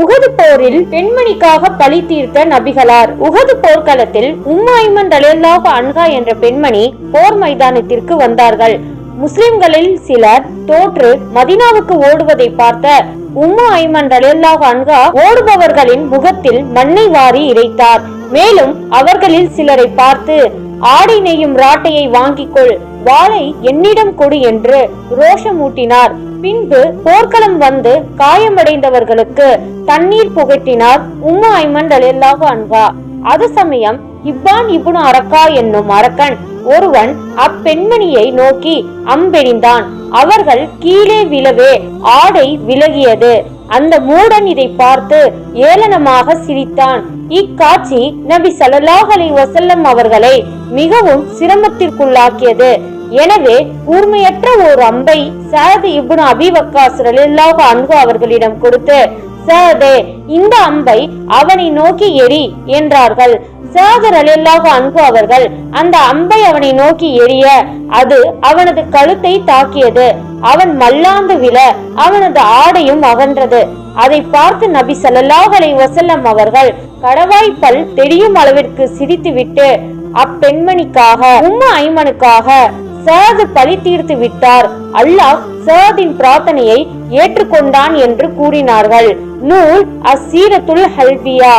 உகது போரில் பெண்மணிக்காக பழி தீர்த்த நபிகளார். உகது போர்க்களத்தில் உம்மாய்மன் ரலியல்லாஹு அன்ஹா என்ற பெண்மணி போர் மைதானத்திற்கு வந்தார்கள். முஸ்லிம்களில் சிலர் தோற்று மதினாவுக்கு ஓடுவதை பார்த்த உம்மு ஐமன் ரலியல்லாஹு அன்ஹா ஓடுபவர்களின் முகத்தில் மண்ணை வாரி இறைத்தார். மேலும் அவர்களில் சிலரை பார்த்து ஆடை நெய்யும் ராட்டையை வாங்கிக் கொள் வாளை என்னிடம் கொடு என்று ரோஷமூட்டினார். பின்பு போர்க்களம் வந்து காயமடைந்தவர்களுக்கு தண்ணீர் புகட்டினார் உம்மு ஐமன் ரலியல்லாஹு அன்ஹா அது சமயம் இப்பான் இப்னு அரக்கா என்னும் அரக்கன் ஒருவன் அப்பெண்மணியை நோக்கி அம்பெறிந்தான். அவர்கள் கீழே விழவே ஆடை விலகியது. அந்த மூடன் இதை பார்த்து ஏளனமாக சிரித்தான். இக்காட்சி நபி சலல்லாஹ் அலி வசல்லம் அவர்களை மிகவும் சிரமத்திற்குள்ளாக்கியது. எனவே கூர்மையற்ற ஒரு அம்பை சாத் இப்னு அபி வக்காஸ் ரலியல்லாஹு அன்ஹு அவர்களிடம் கொடுத்து சாதே இந்த அம்பை அவனை நோக்கி எரி என்றார்கள். சாகர் அலில்லாஹு அன்பு அவர்கள் அந்த அம்பை அவனை நோக்கி எரிய அது அவனது கழுத்தை தாக்கியது. அவன் மல்லாந்து விழ அவனது ஆடையும் அகன்றது. அதை பார்த்து நபி சல்லாஹ் அலை வசல்லம் அவர்கள் கடவாய்ப்பல் தெரியும் அளவிற்கு சிரித்துவிட்டு அப்பெண்மணிக்காக உம்ம ஐமனுக்காக சாது பழி தீர்த்து விட்டார். அல்லாஹ் சாதின் பிரார்த்தனையை ஏற்றுக்கொண்டான் என்று கூறினார்கள். நூல் அசீரத்துல் ஹல்பியா.